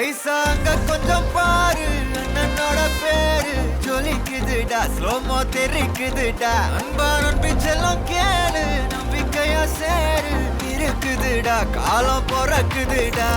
சாங்க கொஞ்சம் பாரு அண்ணனோட பேரு ஜொலிக்குதுடா ஸ்லோமோ தெரிக்குதுடா. அன்பாரன் பிச்செல்லாம் கேளு நம்பிக்கையா சேரு இருக்குதுடா காலம் பிறக்குதுடா.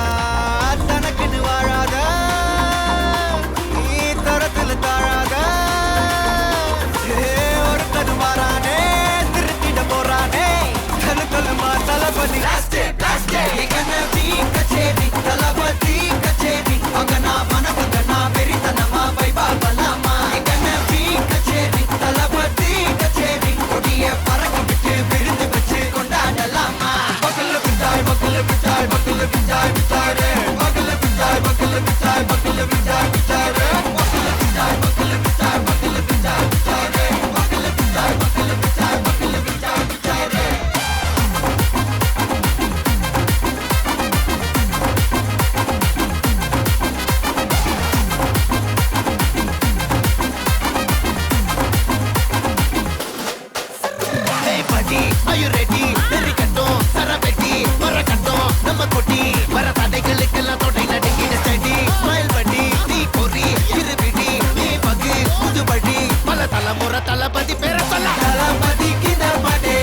Hey buddy, are you ready? நெறிக்கட்டும், சரவெட்டி, மரக்கட்டும், நம்ம கொட்டி. வர தடைகளுக்கெல்லாம் தொடை நடுங்கிட செடி மயில் பண்ணி, நீ பொறி, இருபிடி, நீ பகு, புதுபடி. பல தலைமுறை தளபதி பேர சொல்ல. தளபதிக்கு இந்த பாட்டே.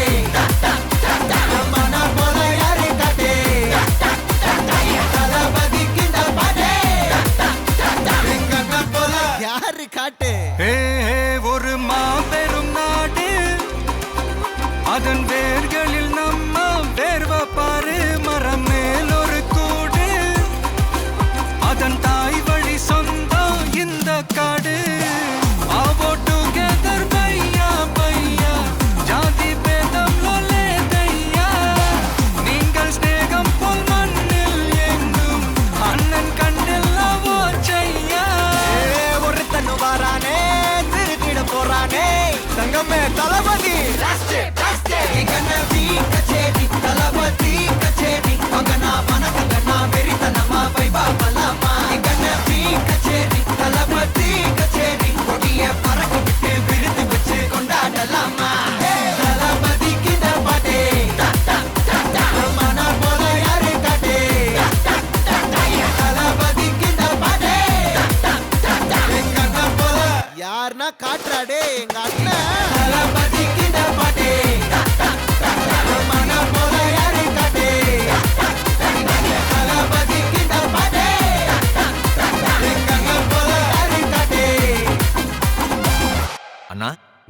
காட்டே? அதன் வேர்களில் நம்ம வேர்வ பாரு மரம் மேல் ஒரு கூடு. அதன் தாய் வழி சொந்தம் இந்த காடு. வாரானே திருத்திட போறானே. தங்கமே Thalapathy. It's gonna be a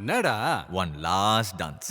என்னடா? One last dance